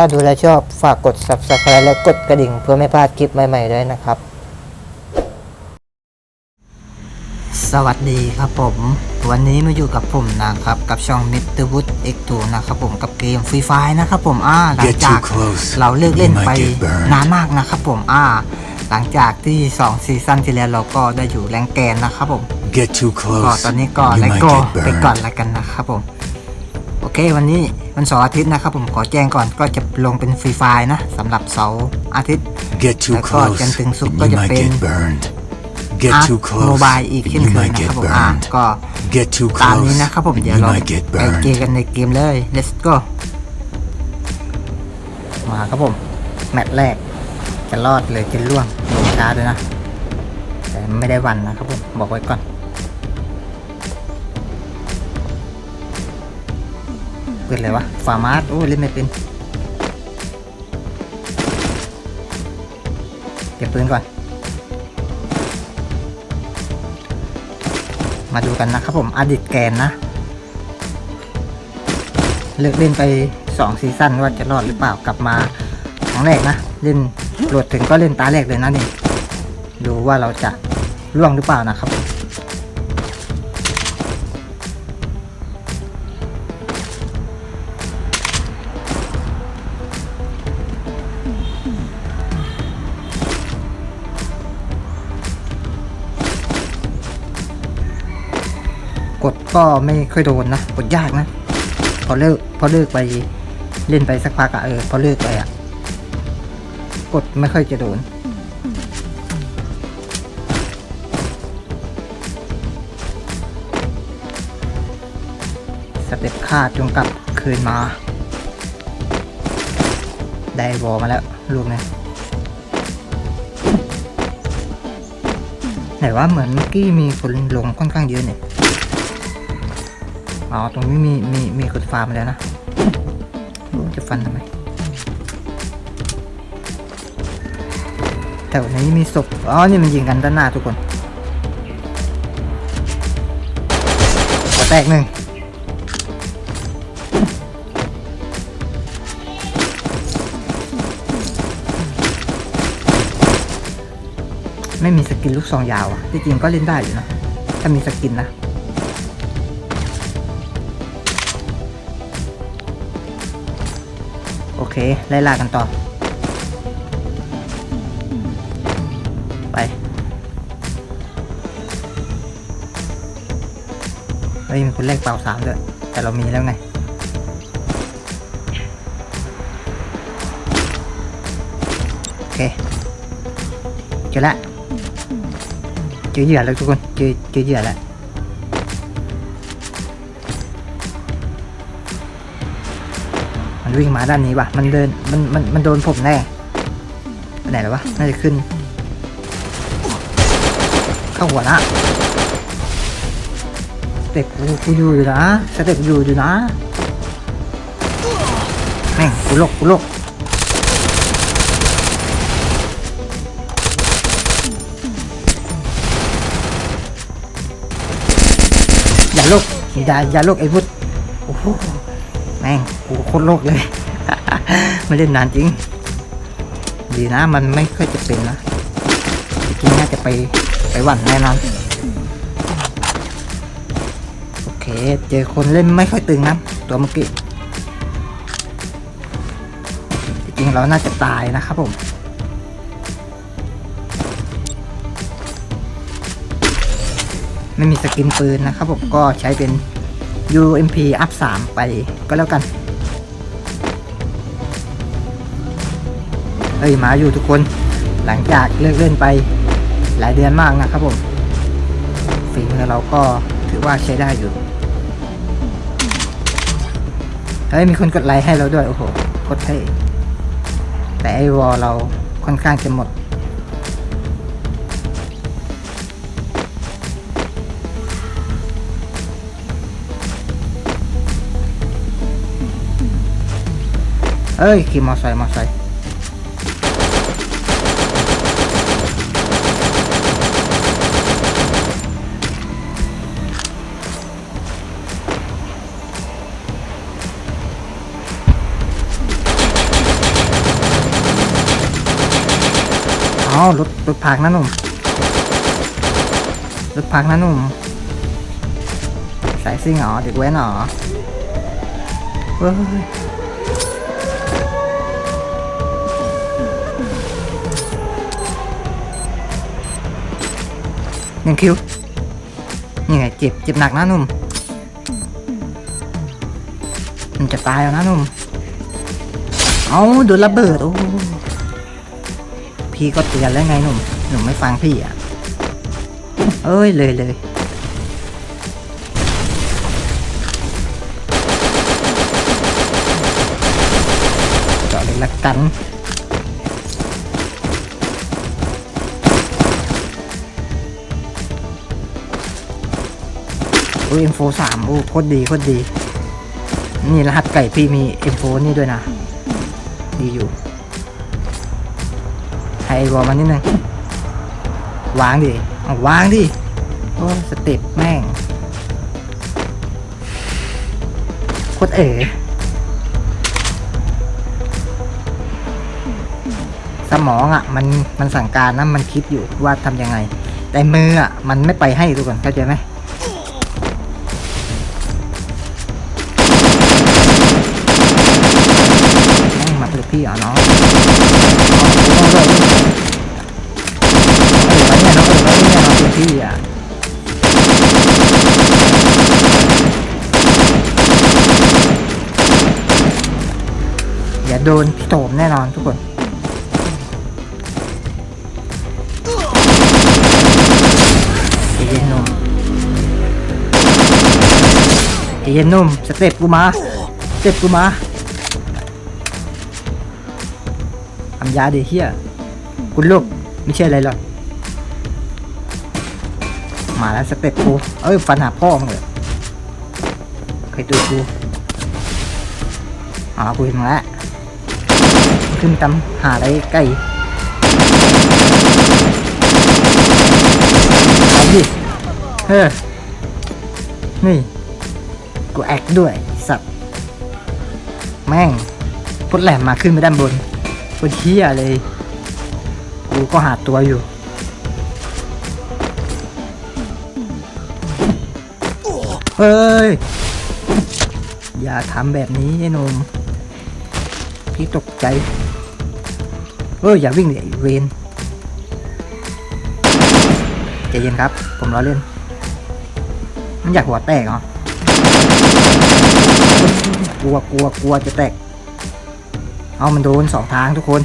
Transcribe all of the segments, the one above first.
ถ้าดูแลวชอบฝากกด subscribe และกดกระดิ่งเพื่อไม่พลาดคลิปใหม่ๆด้วยนะครับ สวัสดีครับผม วันนี้มาอยู่กับผมนะครับ กับช่อง Mr. Wood X2 นะครับผมกับเกม Free Fire นะครับผมอ่าหลัง Get จาก too close เราเลิกเล่น you might ไป get burned นานมากนะครับผมอ่าหลังจากที่2ซีซั่นที่แล้วเราก็ได้อยู่แรงแกนนะครับผม Get too ก็ close. ตอนนี้ก็ you ไล might โก้ get ไปก่อน burned. ละกันนะครับผมโอเควันนี้วันเสาร์อาทิตย์นะครับผมขอแจ้งก่อนก็จะลงเป็นฟรีไฟล์นะสำหรับเสาร์อาทิตย์ Get too แล้วก็ close. จันทร์ถึงศุกร์ and ก็ you จะ might เป็น get burned. Get อาร์ too โม close. บายอีก and เช่น you เคย might นะค get รับผมอ่า burned. ก็ Get too ตาม close. นี้นะครับผมเดี๋ยว you เรา might get ไปเจอ burned. กันในเกมเลย let's go มาครับผมแมตช์แรกจะรอดเลยจะล่วงลงช้าด้วยนะ แต่ไม่ได้หวันนะครับผม บอกไว้ก่อน ป็นอะไรวะฟาร์มาร์โอ้เล่นไม่เป็นเก็บปืนก่อน มาดูกันนะครับผมอดิตแกนนะ เลิกเล่นไป2ซีซั่นว่าจะรอดหรือเปล่ากลับมาครั้งแรกนะ เล่นโหลดถึงก็เล่นตาแรกเลยนะนี่ ดูว่าเราจะล่วงหรือเปล่านะครับ ดก็ไม่ค่อยโดนนะกดยากนะ พอเลิกพอเลิกไปเล่นไปสักพักอะเออพอเลิกไปอะกดไม่ค่อยจะโดนสเต็ปฆ่าจงกลับคืนมา ได้บอมาแล้วลูกนี้ไหนว่าเหมือนเมื่อกี้มีคนลงค่อนข้างเยอะเนี่ย อ๋อตรงนี้มีมีมีคนฟาร์มแล้วนะจะฟันทำไมแถวนี้มีศพอ๋อนี่มันยิงกันด้านหน้าทุกคนหัวแตกหนึ่งไม่มีสกินลูกซองยาวอะที่จริงก็เล่นได้อยู่นะ ถ้ามีสกินนะ โอเค ไล่ล่ากันต่อ ไป เฮ้ย มีคนเลขเปล่าสามด้วย แต่เรามีแล้วไง โอเค เจอละ เจอเหยื่อแล้วทุกคน เจอเจอเหยื่อแล้ว มันวิ่งมาด้านนี้ว่ะ มันเดิน มันมันมันโดนผมแน่ไปไหนแล้ววะ น่าจะขึ้น เข้าหัวละสเต็ปกูกูอยู่อยู่นะสเต็ปอยู่อยู่นะแม่งกูลกกูลกอย่าลกอย่าอย่าลกไอ้พุทธโอ้โห แม่งกูโคตรโลกเลย ไม่เล่นนานจริง ดีนะมันไม่ค่อยจะเป็นนะจริงๆน่าจะไปไปหวั่นแน่นอนโอเค เจอคนเล่นไม่ค่อยตึงนะตัวเมื่อกี้จริงเราน่าจะตายนะครับผมไม่มีสกินปืนนะครับผมก็ใช้เป็น UMP up 3ไปก็แล้วกัน เอ้ย มาอยู่ทุกคนหลังจากเลิกเล่นไปหลายเดือนมากนะครับผมฝีมือเราก็ถือว่าใช้ได้อยู่ เฮ้ย มีคนกดไลค์ให้เราด้วย โอ้โหกดให้แต่ไอวอลเราค่อนข้างจะหมด เอ้ยขี่มอไซค์มอไซค์อ๋อรถรถพักนะหนุ่มรถพักนะหนุ่มสายซิ่งเหรอเด็กแว้นเหรอเฮ้ย หนึ่งคิวนี่ไงเจ็บเจ็บหนักนะนุ่มมันจะตายแล้วนะนุ่มเอาโดนระเบิดโอ้พี่ก็เตือนแล้วไงหนุ่มหนุ่มไม่ฟังพี่อะเอ้ยเลยเลยเจาะเลยละกัน โอ้ย M4 สามโอ้โคตรดีโคตรดี นี่รหัสไก่พี่มี M4 นี่ด้วยนะ ดีอยู่ให้ไอ้วอลมานิดนึงวางดิเอาวางดิโอ้สเต็ปแม่งโคตรเอ๋สมองอะมันมันสั่งการนะมันคิดอยู่ว่าทำยังไง แต่มืออะมันไม่ไปให้ทุกคนเข้าใจไหม ม่งมาเปิดพี่เหรอน้องเอาไปเนี่ยน้องเอ๋ยเนี่ยน้องเอ๋ยพี่อะอย่าโดนพี่โถมแน่นอนทุกคนใจเย็นหนุ่มใจเย็นหนุ่มสเต็ปกูมาสเต็ปกูมาำยาดิเฮียคุณลูกไม่ใช่อะไรหรอกมาแล้วสเต็ปกูเอ้ยฟันหาพ่อมึงเลยใครตัวกูอ๋อกูเห็นมึงแล้วขึ้นตำหาอะไรไก่เอาดิเฮ้อนี่ กูแอคด้วยสัตว์แม่งพุดแหลมมาขึ้นไปด้านบน พุดเที่ยเลยกูก็หาตัวอยู่เฮ้ย อย่าทำแบบนี้ไอ้นมพี่ตกใจเฮ้ยอย่าวิ่งเลยเวนใจเย็นครับ ผมล้อเล่น มันอยากหัวแตกเหรอกลัวกลัวกลัวจะแตก เอามันโดนสองทางทุกคน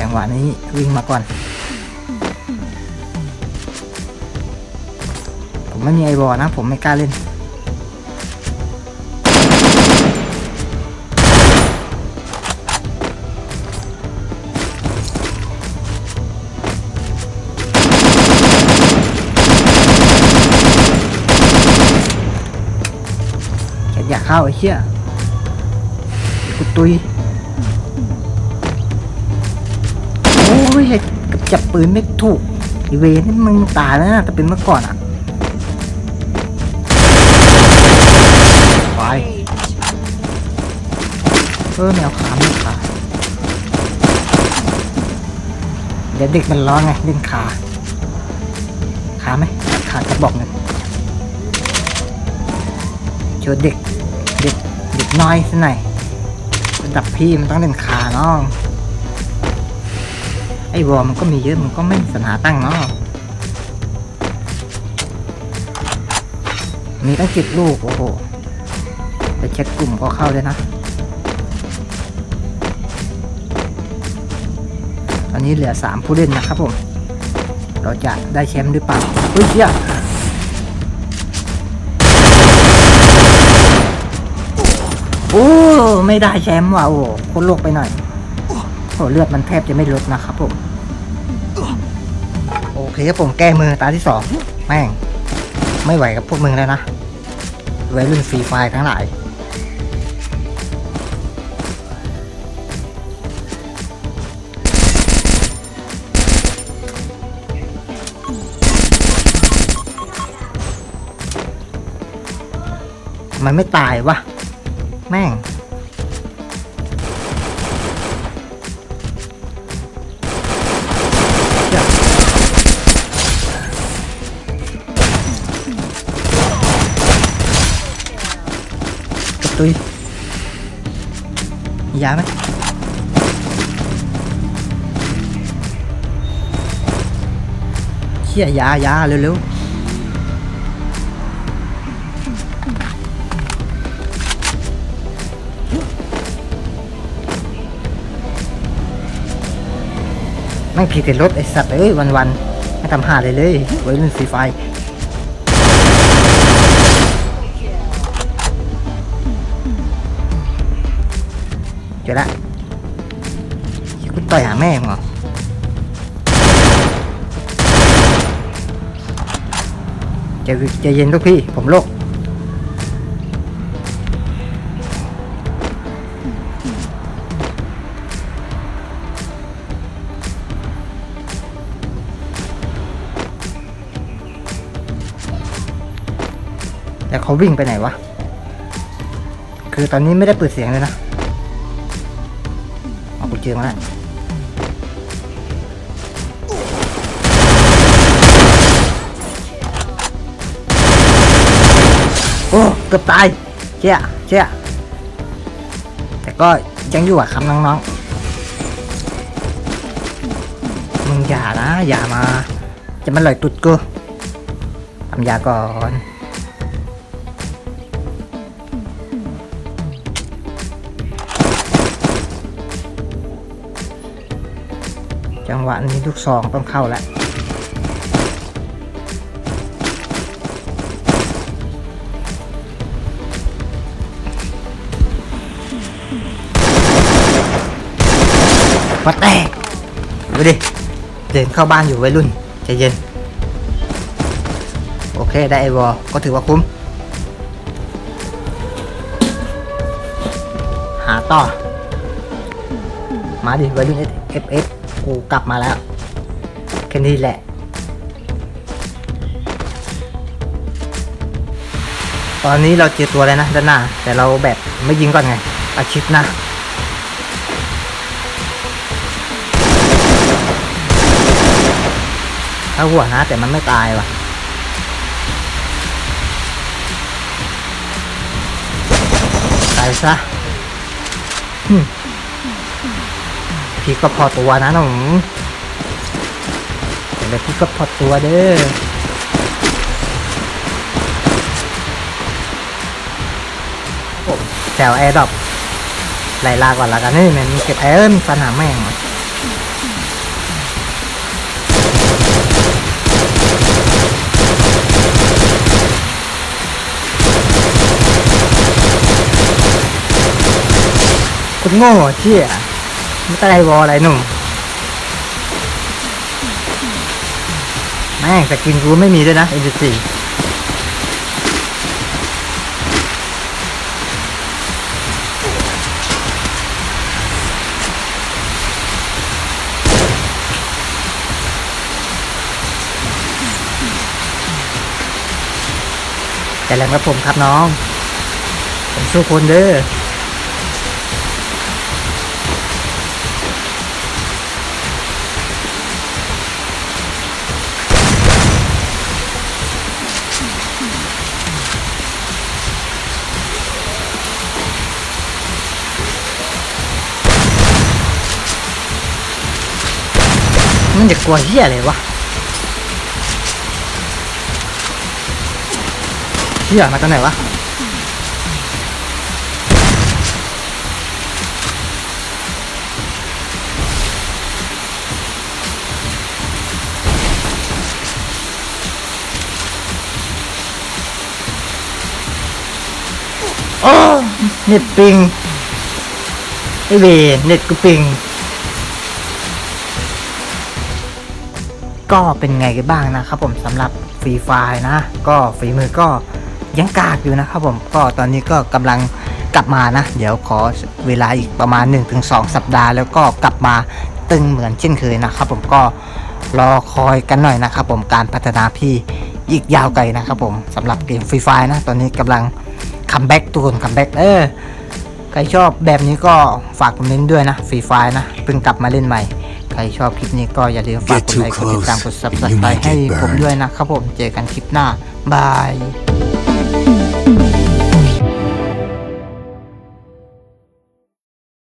จังหวะนี้วิ่งมาก่อน ผมไม่มีไอบอลนะ ผมไม่กล้าเล่น อยากเข้าไอ้เหี้ยกูตุยโอ้ยจับปืนไม่ถูกไอีเวนี่มึงตายแล้วนะแต่เป็นเมื่อก่อนอะไปเออแมวขาไม่ขาเดี๋ยวเด็กมันร้องไงเล่นขาขาไหมขากระบอกหนึ่ง โชว์เด็ก เด็ก เด็กน้อยสักหน่อยระดับพี่มันต้องเล่นขาน้อง ไอ้วอมันก็มีเยอะมันก็ไม่มีปัญหาตั้งเนาะมีตั้งเจ็ดลูก โอ้โหไปเช็คกลุ่มก็เข้าเลยนะ ตอนนี้เหลือสามผู้เล่นนะครับผม เราจะได้แชมป์หรือเปล่าเฮ้ยเชี่ยโอ้ ไม่ได้แชมป์ว่ะโอ้โหโคนโลกไปหน่อยโหเลือดมันแทบจะไม่ลดนะครับผม โอเคครับผมแก้มือตาที่สองแม่ง ไม่ไหวกับพวกมึงแล้วนะวัยรุ่นฟรีไฟทั้งหลายมันไม่ตายวะแม่ง ตุยมียาไหมเชี่ยยายาเร็วๆแม่งผิดแต่รถไอสัตว์เอ้ยวันๆไม่ทำหาเลยเลยไว้รุ่นฟรีไฟ ต่อยหาแม่มึงเหรอใจใจเย็นลูกพี่ ผมโลกแต่เขาวิ่งไปไหนวะ คือตอนนี้ไม่ได้เปิดเสียงเลยนะเอากูเจอมาแล้ว กือบตายเชี่ยเชี่ยแต่ก็ยังอยู่อะครับน้องๆมึงอย่านะ อย่ามา จะมาลอยตุดกูทำยาก่อนจังหวะนี้ลูกซองต้องเข้าแล้ว วัดแต่ดูดิเดินเข้าบ้านอยู่วัยรุ่นใจเย็น โอเคได้ไอวอลก็ถือว่าคุ้ม หาต่อ มาดิวัยรุ่น F F กูกลับมาแล้วแค่นี้แหละ ตอนนี้เราเจอตัวแล้วนะด้านหน้า แต่เราแบบไม่ยิงก่อนไงอาชิดนะาหัวนะ แต่มันไม่ตายว่ะตายซะพี่ก็พอตัวนะหนูแต่พี่ก็พอตัวเด้อแถวแอร์ดรอปไล่ลาก่อนละกันนี่มันเก็บแอร์มีปัญหาแม่ง คุณโง่เชี่ยไม่ได้วออะไรหนุ่มแม่งแต่กินกูไม่มีด้วยนะเอ็นจีแต่แรงกับผมครับน้อง ผมสู้คนเด้อ มันจะกลัวเฮียอะไรวะเฮียมาตอนไหนวะโอ้เน็ตปิงไอเวเน็ตกูปิง ก็เป็นไงกันบ้างนะครับผมสำหรับฟรีไฟนะ ก็ฝีมือก็ยังกากอยู่นะครับผมก็ตอนนี้ก็กำลังกลับมานะ เดี๋ยวขอเวลาอีกประมาณ 1-2 สัปดาห์ แล้วก็กลับมาตึงเหมือนเช่นเคยนะครับผมก็รอคอยกันหน่อยนะครับผมการพัฒนาพี่อีกยาวไกลนะครับผมสำหรับเกมฟรีไฟนะ ตอนนี้กำลังคัมแบ็กตูนคัมแบ็กเออ ใครชอบแบบนี้ก็ฝากคอมเมนต์ด้วยนะฟรีไฟนะเพิ่งกลับมาเล่นใหม่ ใครชอบคลิปนี้ก็อย่าลืมฝากกดไลค์กดติดตามกด subscribe ให้ผมด้วยนะครับผมเจอกันคลิปหน้าบาย